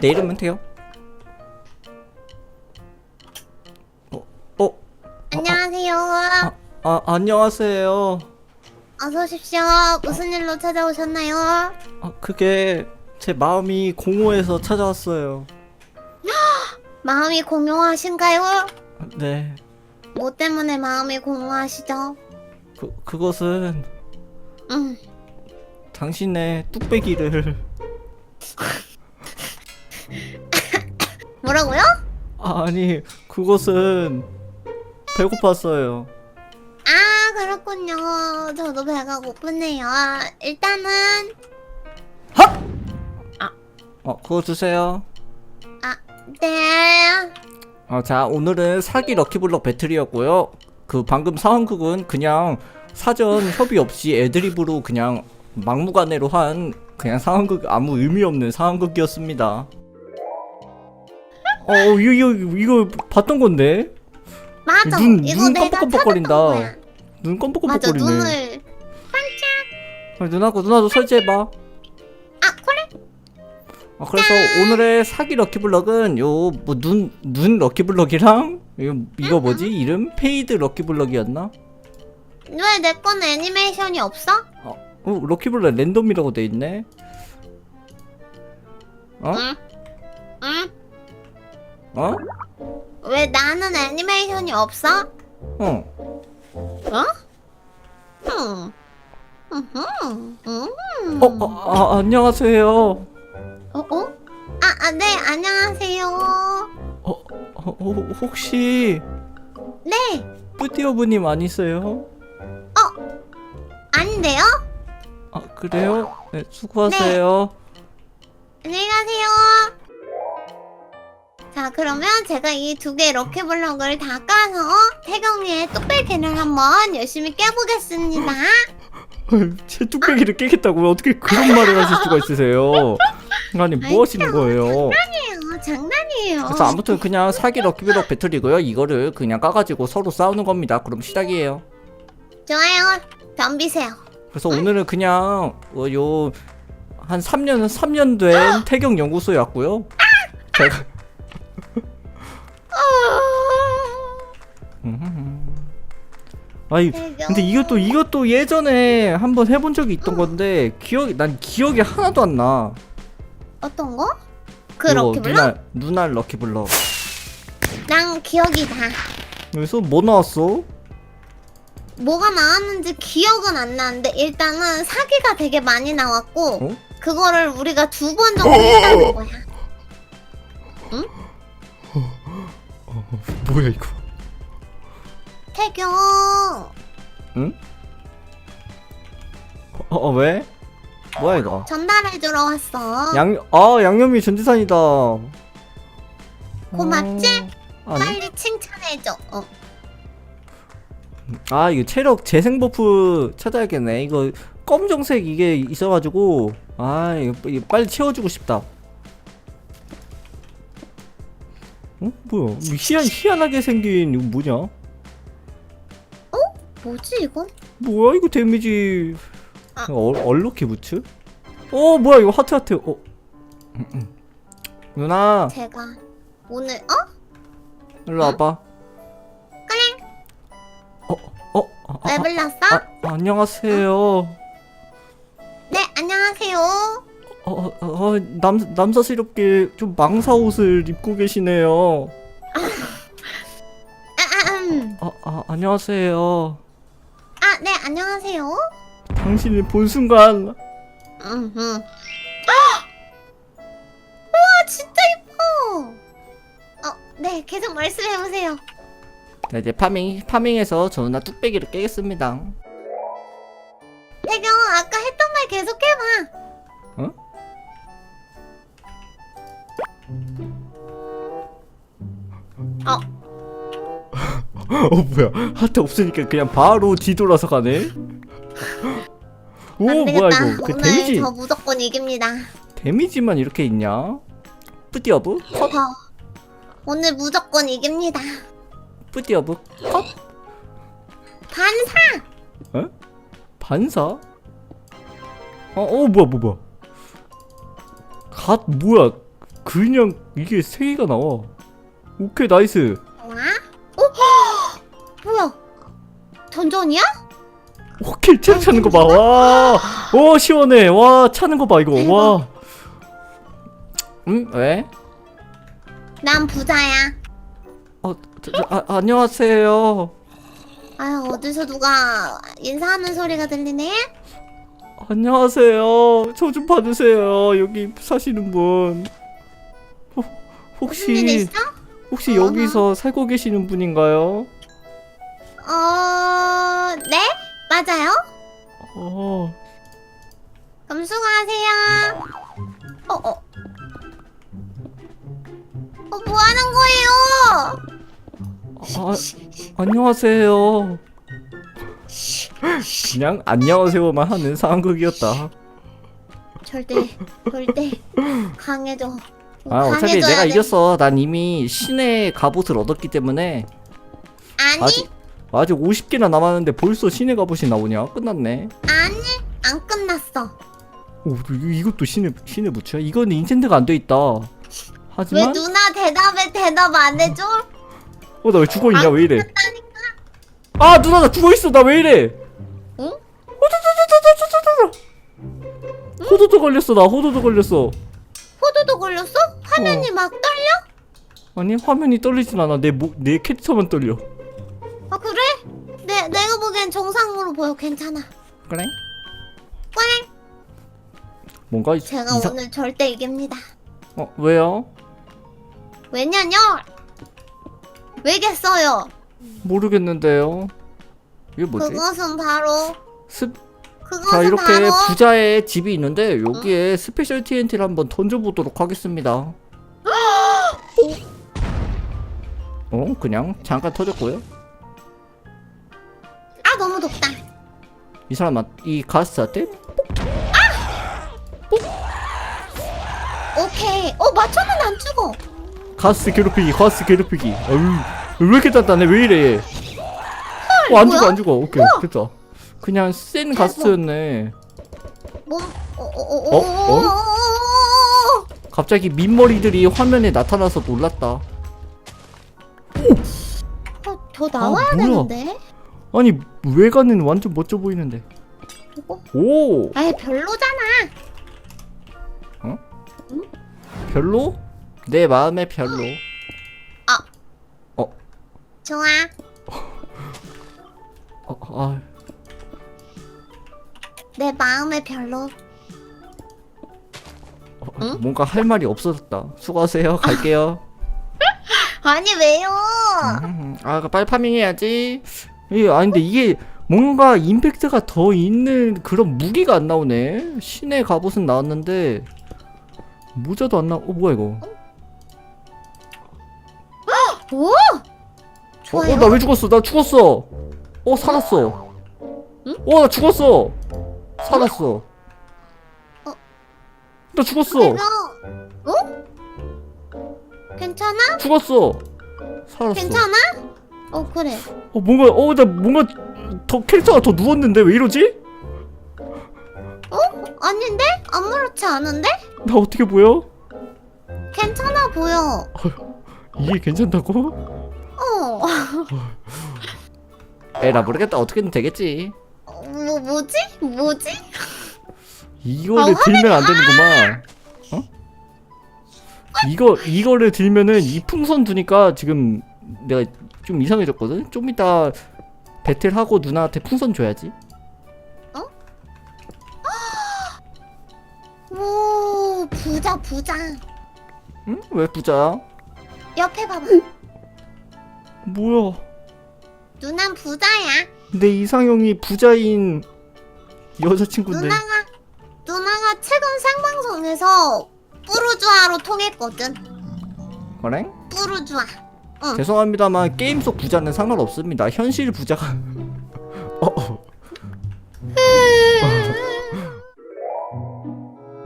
내리면 돼요. 어, 어, 안녕하세요. 아, 안녕하세요. 어서 오십시오. 무슨 일로 찾아오셨나요? 아, 그게 제 마음이 공허해서 찾아왔어요. 마음이 공허하신가요? 네, 뭐 때문에 마음이 공허하시죠? 그, 그것은 음, 당신의 뚝배기를 뭐라고요? 아니 그것은 배고팠어요. 아, 그렇군요. 저도 배가 고프네요. 일단은, 어 그거 주세요. 아, 네. 어, 자 오늘은 사기 럭키블럭 배틀이었고요. 그 방금 상황극은 그냥 사전 협의 없이 애드립으로 그냥 막무가내로 한 그냥 상황극 아무 의미 없는 상황극이었습니다. 어 이거 이거 이거 봤던 건데 맞아. 눈- 이거 눈 내가 깜빡깜빡거린다. 찾았던 거야. 눈 맞아, 껌뻑껌뻑거리네. 눈을. 아, 누나고 누나 도 설치해봐. 아, 그래? 아, 그래서 오늘의 사기 럭키블럭은 요 뭐 눈 눈 럭키블럭이랑 이거, 이거 뭐지 이름 페이드 럭키블럭이었나? 왜내 거는 애니메이션이 없어? 어 럭키블럭 랜덤이라고 돼 있네. 어? 응? 응? 어? 왜 나는 애니메이션이 없어? 어. 음. 음. 음. 어, 어 아, 안녕하세요. 어, 어? 어? 아, 아, 네, 안녕하세요. 어, 어 혹시 네, 뿌띠어브님 아니세요? 아닌데요? 아 그래요? 네 수고하세요. 안녕히 가세요. 자, 그러면 제가 이 두 개 럭키블럭을 다 까서 태경이의 뚝배기를 한번 열심히 깨보겠습니다. 제 뚝배기를 깨겠다고요? 어떻게 그런 말을 하실 수가 있으세요? 아니 뭐 하시는 거예요? 장난이에요, 장난이에요. 그래서 아무튼 그냥 사기 럭키블럭 배틀이고요. 이거를 그냥 까가지고 서로 싸우는 겁니다. 그럼 시작이에요. 좋아요. 덤비세요. 그래서 오늘은 그냥 어, 요한 3년 3년 된 태경 연구소에 왔고요. 제가 음. 아이. 근데 이것도 이것도 예전에 한번 해본 적이 있던 건데 기억 난 기억이 하나도 안 나. 어떤 거? 그 이거 럭키블럭? 누나 누나 럭키블럭. 난 기억이 다. 여기서 뭐 나왔어? 뭐가 나왔는지 기억은 안 나는데 일단은 사기가 되게 많이 나왔고 어? 그거를 우리가 두 번 정도 했다는 거야. 뭐야 이거? 태경 응? 어, 어 왜? 뭐야 이거? 전달해 주러 왔어. 양, 아 양념이 전지산이다. 고맙지? 어, 아니, 빨리 칭찬해 줘. 어. 아 이거 체력 재생 버프 찾아야겠네. 이거 검정색 이게 있어가지고 아 이거, 이거 빨리 채워주고 싶다. 어 뭐야? 뭐 희한 희한하게 생긴 이거 뭐냐? 뭐지 이건? 뭐야 이거 데미지 아. 얼, 얼로키 부츠? 어 뭐야 이거 하트 하트 어 음, 음. 누나 제가 오늘 어? 일로 와봐 그래. 어어 아, 왜 아, 불렀어? 아, 안녕하세요 네 안녕하세요. 어, 어, 어, 남, 남사스럽게 좀 망사 옷을 입고 계시네요 아, 아, 음. 아, 아 안녕하세요 아, 네 안녕하세요. 당신을 본 순간 음, 음. 우와 진짜 이뻐. 어, 네 계속 말씀해 보세요. 자, 이제 파밍 파밍해서 저 누나 뚝배기를 깨겠습니다 태경 아까 했던 말 계속 해봐. 어, 어 뭐야. 하트 없으니까 그냥 바로 뒤돌아서 가네? 오 안 뭐야 되겠다. 이거. 그 오늘 데미지. 저 무조건 이깁니다. 데미지만 이렇게 있냐? 뿌디어브? 컷? 저 오늘 무조건 이깁니다. 뿌디어브? 컷? 반사. 반사? 어, 어 뭐야 뭐 뭐야. 갓 뭐야. 그냥 이게 세 개가 나와. 오케이 나이스. 어? 뭐야? 던전이야? 오케이 차 차는 거 봐. 와, 오 시원해. 와 차는 거 봐 이거. 와. 음 왜? 난 부자야. 어 저, 저, 아, 안녕하세요. 아유 어디서 누가 인사하는 소리가 들리네? 안녕하세요. 저 좀 봐주세요. 여기 사시는 분. 어, 무슨 일 혹시 있어? 혹시 여기서 살고 계시는 분인가요? 어, 네? 맞아요? 어, 그럼 수고하세요. 어, 어. 어, 뭐 하는 거예요? 아, 안녕하세요. 그냥 안녕하세요만 하는 상황극이었다. 절대, 절대 강해져. 아 어차피 내가 돼. 이겼어. 난 이미 신의 갑옷을 얻었기 때문에 아니, 아직 아직 50개나 남았는데 벌써 신의 갑옷이 나오냐? 끝났네. 아니, 안 끝났어. 오 이- 이것도 신의 신의 부츠야? 이거는 인챈트가 안 돼 있다. 왜 하지만 누나 대답에 대답 안 해줘? 어 나 왜 죽어 있냐? 안왜 이래? 끝났다니까. 아 누나 나 죽어 있어. 나 왜 이래? 응? 호도도 걸렸어 나 호도도 걸렸어. 포도도 걸렸어? 화면이 막 떨려? 아니 화면이 떨리진 않아. 내내 캐릭터만 떨려. 아 그래? 내 내가 보기엔 정상으로 보여. 괜찮아. 그래? 꽝. 뭔가 제가 이상... 오늘 절대 이깁니다. 어 왜요? 왜냐뇨? 왜겠어요? 모르겠는데요. 이게 뭐지? 그것은 바로 그것은 자 이렇게 바로 부자의 집이 있는데 여기에 스페셜 TNT를 한번 던져보도록 하겠습니다. 어 그냥 잠깐 터졌고요. 아 너무 덥다. 이 사람 이 가스한테 오케이. 어 맞춰는 안 죽어. 가스 괴롭히기 가스 괴롭히기. 어휴 왜 이렇게 단단해 왜 이래? 어안 죽어? 안 죽어 오케이 됐다. 그냥 센 가스였네. 뭐? 어, 어, 갑자기 민머리들이 화면에 나타나서 놀랐다. 어, 더 나와야 뭐야. 되는데? 아니 외관은 완전 멋져 보이는데. 이거? 오아 별로잖아. 별로? 내 마음의 별로. 좋아. 어, 아 내 마음에 별로. 어, 응? 뭔가 할 말이 없어졌다. 수고하세요. 갈게요. 아니 왜요? 음, 아, 그 빨리 파밍해야지. 이 아, 근데 이게 뭔가 임팩트가 더 있는 그런 무기가 안 나오네. 신의 갑옷은 나왔는데 모자도 안 나. 어, 뭐야 이거? 오. 어, 좋아요. 어, 나왜 죽었어? 나 죽었어. 어, 살았어. 응? 어, 나 죽었어. 살았어. 어? 나 죽었어. 내가 어? 괜찮아? 죽었어. 살았어. 괜찮아? 어 그래. 어 뭔가 어 나 뭔가 더 캐릭터가 더 누웠는데 왜 이러지? 아닌데? 아무렇지 않은데? 나 어떻게 보여? 괜찮아 보여. 이게 괜찮다고? 어. 에라 모르겠다 어떻게든 되겠지 어, 뭐 뭐지? 뭐지? 이거를 아, 들면 안 되는구만 어? 이거 이거를 들면은 이 풍선 두니까 지금 내가 좀 이상해졌거든 좀 이따 배틀하고 누나한테 풍선 줘야지 오 부자 부자. 응? 왜 부자야? 옆에 봐봐. 뭐야 누난 부자야. 내 이상형이 부자인 여자친구인데 누나가 누나가 최근 생방송에서 뿌르주아로 통했거든. 그래? 뿌르주아. 죄송합니다만 게임 속 부자는 상관없습니다. 현실 부자가 어, 어.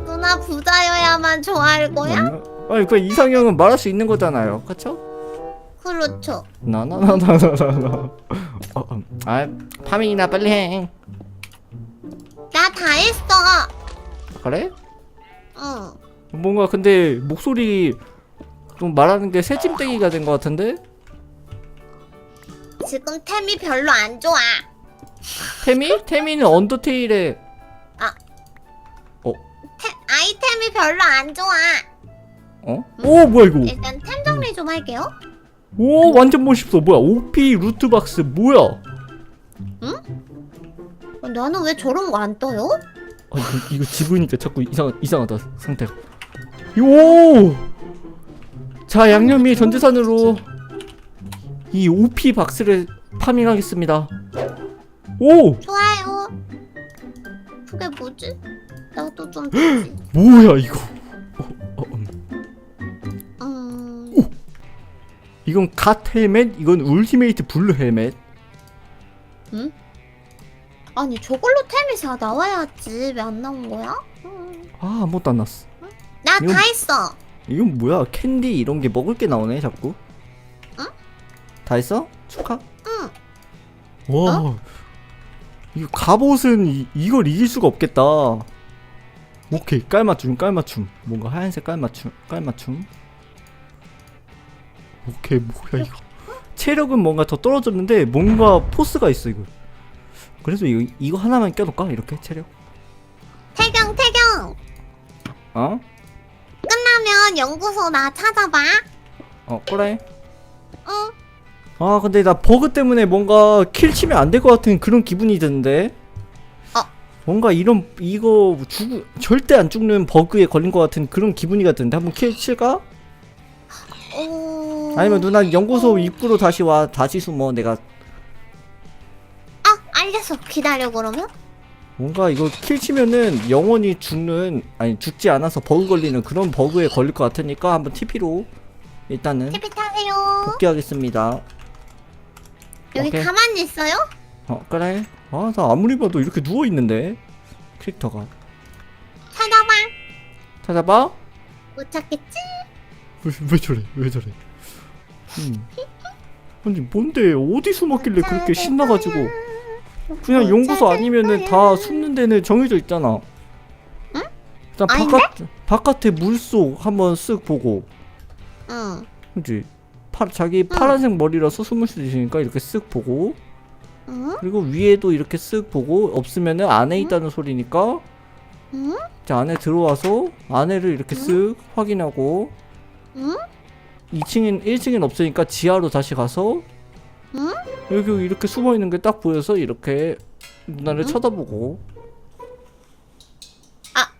누나 부자여야만 좋아할 거야? 아니 그 이상형은 말할 수 있는 거잖아요. 그쵸? 그렇죠. 나나나나나나. 어, 음. 아 파밍이나 빨리 해. 나 다 했어. 그래? 응. 뭔가 근데 목소리 좀 말하는 게 새침대기가 된 것 같은데? 지금 템이 별로 안 좋아. 태미? 태미는 언더테일에 템, 아이템이 별로 안 좋아. 어? 오 뭐야 이거 일단 템 정리 좀 할게요. 오 완전 멋있어 뭐야 OP 루트박스 뭐야 어, 나는 왜 저런 거 안 떠요? 아 이거, 이거 집으니까 자꾸 이상, 이상하다 상태가 오! 자 양념이 전 재산으로 이 OP 박스를 파밍하겠습니다 오! 좋아요. 그게 뭐지? 나도 좀. 뭐야 이거 이건 갓 헬멧? 이건 울티메이트 블루 헬멧? 아니 저걸로 템이 다 나와야지. 왜 안 나온 거야? 음. 아 아무것도 안 났어. 나 이건- 다 했어. 이건 뭐야? 캔디 이런 게 먹을 게 나오네 자꾸. 응? 다 했어? 축하. 응. 와. 이거 갑옷은 이, 이걸 이길 수가 없겠다. 오케이. 깔맞춤 깔맞춤. 뭔가 하얀색 깔맞춤 깔맞춤 오케이 뭐야 이거 체력은 뭔가 더 떨어졌는데 뭔가 포스가 있어 이거 그래서 이거, 이거 하나만 껴놓을까 이렇게 체력 태경 태경. 어? 끝나면 연구소 나 찾아봐. 어 그래 응. 아 근데 나 버그 때문에 뭔가 킬 치면 안 될 것 같은 그런 기분이 드는데 어. 뭔가 이런 이거 죽 절대 안 죽는 버그에 걸린 것 같은 그런 기분이가 드는데 한번 킬 칠까? 오. 아니면 누나 연구소 입구로 다시 와 다시 숨어 내가 아 알겠어. 기다려 그러면. 뭔가 이거 킬 치면은 영원히 죽는 아니 죽지 않아서 버그 걸리는 그런 버그에 걸릴 것 같으니까 한번 TP로 일단은 TP 타세요. 복귀하겠습니다 여기 오케이. 가만히 있어요? 어 그래 아나 아무리 봐도 이렇게 누워있는데 캐릭터가 찾아봐. 찾아봐 못 찾겠지? 왜, 왜 저래? 왜 저래? 음. 아니 뭔데 어디 숨었길래 그렇게 신나가지고 그냥 못 연구소 아니면은. 다 숨는 데는 정해져 있잖아. 응? 일단 아닌데? 바깥 바깥에 물속 한번 쓱 보고, 응. 그지? 파, 자기 파란색 머리라서 숨을 수 있으니까 이렇게 쓱 보고, 응? 그리고 위에도 이렇게 쓱 보고 없으면은 안에 있다는 소리니까 응? 이제 안에 들어와서 안에를 이렇게 쓱 확인하고, 응? 2층엔 1층엔 없으니까 지하로 다시 가서 응? 여기 이렇게 숨어 있는 게 딱 보여서 이렇게 누나를 쳐다보고 아.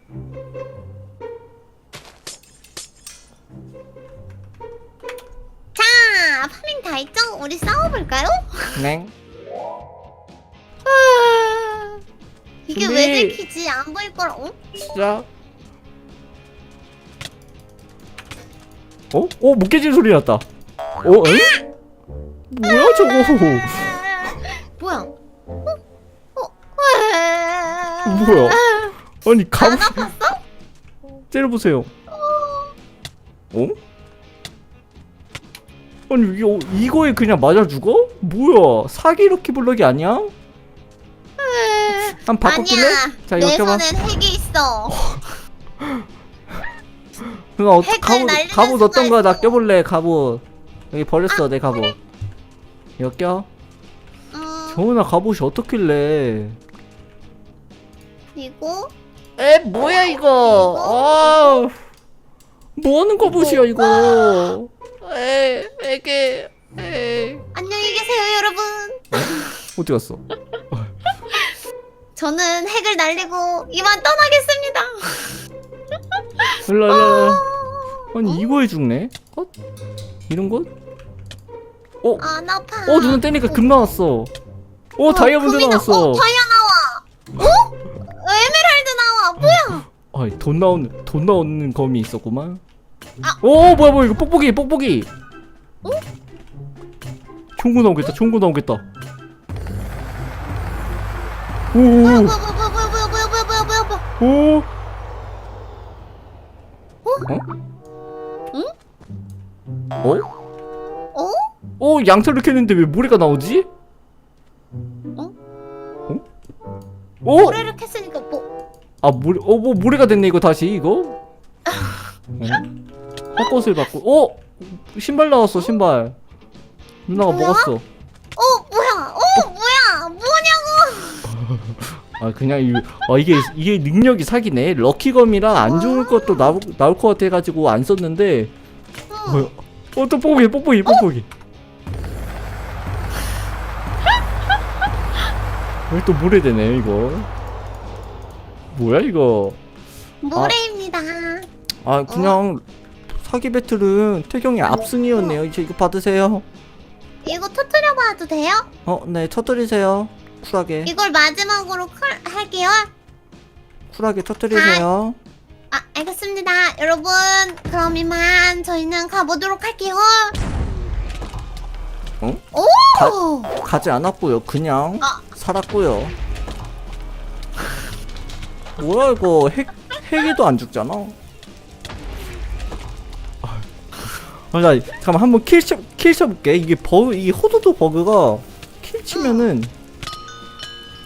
자, 파밍 다 했죠? 우리 싸워볼까요? 네 아, 이게. 왜 들키지? 안 보일 거라. 어? 시작 어? 어? 못 깨진 소리 났다 어? 에? 뭐야 저거 뭐야? 어? 어? 아. 뭐야 아니 가보 째려보세요 어? 아니 이게 어- 이거에 그냥 맞아 죽어? 뭐야 사기 럭키 블럭이 아니야? 한 바꿔길래? 아니야. 자 이거 내 껴봐 손엔 핵이 있어. 누나 어, 핵을 갑옷 날리는 갑옷 수가 어떤 거야? 나 있어. 껴볼래 갑옷. 여기 버렸어 내 갑옷. 이거 껴? 음, 정훈아 갑옷이 어떻길래? 그리고? 에 뭐야 이거? 아 뭐하는 갑옷이야 이거? 에 에게 에. 안녕히 계세요, 여러분. 어디 갔어? 저는 핵을 날리고 이만 떠나겠습니다. 일로 일로 일로 아니 이거에 죽네? 어? 이런 것? 어? 안 아파. 어 누나 때니까 금 나왔어 어 다이아몬드 금이 나- 나왔어 어, 다이아 나와. 어? 에메랄드 나와. 뭐야? 아이 돈 나오는 돈 나오는 검이 있었구만. 아. 오 뭐야 뭐야 이거 뽁뽁이 뽁뽁이. 총구 나오겠다 총구 나오겠다. 오. 뭐야, 뭐야, 뭐야, 뭐야, 뭐야, 뭐야, 뭐야, 뭐야, 뭐야, 뭐야. 오. 어? 어? 어? 어 양털을 캤는데 왜 모래가 나오지? 어? 어? 어? 모래를 캤으니까 뭐? 아 모래 어뭐 모래가 됐네 이거 다시 이거? 어? 헛것을 받고 어? 신발 나왔어 신발 누나가 뭐야? 먹었어 어 뭐야? 어 뭐야? 뭐냐고? 아 그냥 이, 아 이게 이게 능력이 사기네 럭키검이랑 안 좋을 것도 나올, 나올 것 같아가지고 안 썼는데 어. 뭐야 어 또 뽀뽀기 뽀뽀기 뽀뽀기. 왜 또 물에 되네 이거? 뭐야 이거? 모래입니다. 아 그냥 사기 배틀은 태경이 압승이었네요. 이제 이거 받으세요. 이거 터트려 봐도 돼요? 어 네 터뜨리세요. 쿨하게. 이걸 마지막으로 컬 할게요. 쿨하게 터뜨리세요 아 알겠습니다. 여러분 그럼 이만 저희는 가보도록 할게요. 어? 오! 가지 않았고요 그냥 아. 살았고요 뭐야 이거 핵 핵에도 안 죽잖아 아, 나 잠깐 한번 킬 쳐, 킬 쳐 볼게 이게 버그 이 호두도 버그가 킬 치면은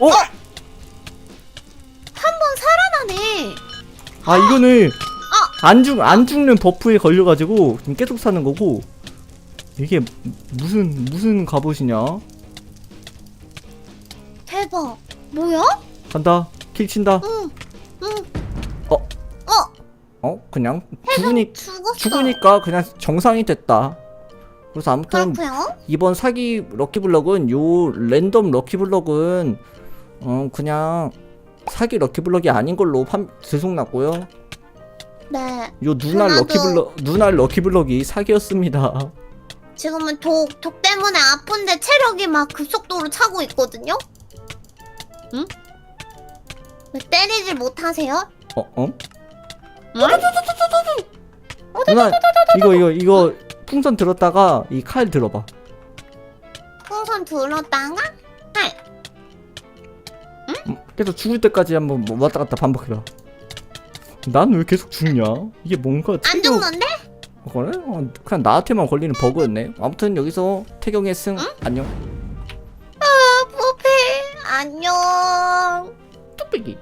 어? 한 아 이거는 안 죽 안 죽는 버프에 걸려가지고 지금 계속 사는 거고 이게 무슨 무슨 갑옷이냐 대박. 뭐야? 간다 킬 친다 응. 응. 어? 어? 어 그냥 죽으니 죽었어. 죽으니까 그냥 정상이 됐다 그래서 아무튼 그렇고요. 이번 사기 럭키블럭은 요 랜덤 럭키블럭은 어 그냥 사기 럭키블럭이 아닌 걸로 판 들송났고요 네. 요 누날 하나도- 럭키블럭 누날 럭키블럭이 사기였습니다 지금은 독, 독 때문에 아픈데 체력이 막 급속도로 차고 있거든요? 응? 왜 때리질 못하세요? 어 어? 응? 누나 이거 이거 이거 풍선 들었다가 이 칼 들어봐 풍선 들었다가? 계속 죽을 때까지 한번 뭐 왔다 갔다 반복해봐 난 왜 계속 죽냐 이게 뭔가 안 태경 죽는데? 그래? 어, 그냥 나한테만 걸리는 버그였네 아무튼 여기서 태경의 승 안녕 아, 부패. 안녕. 뚝배기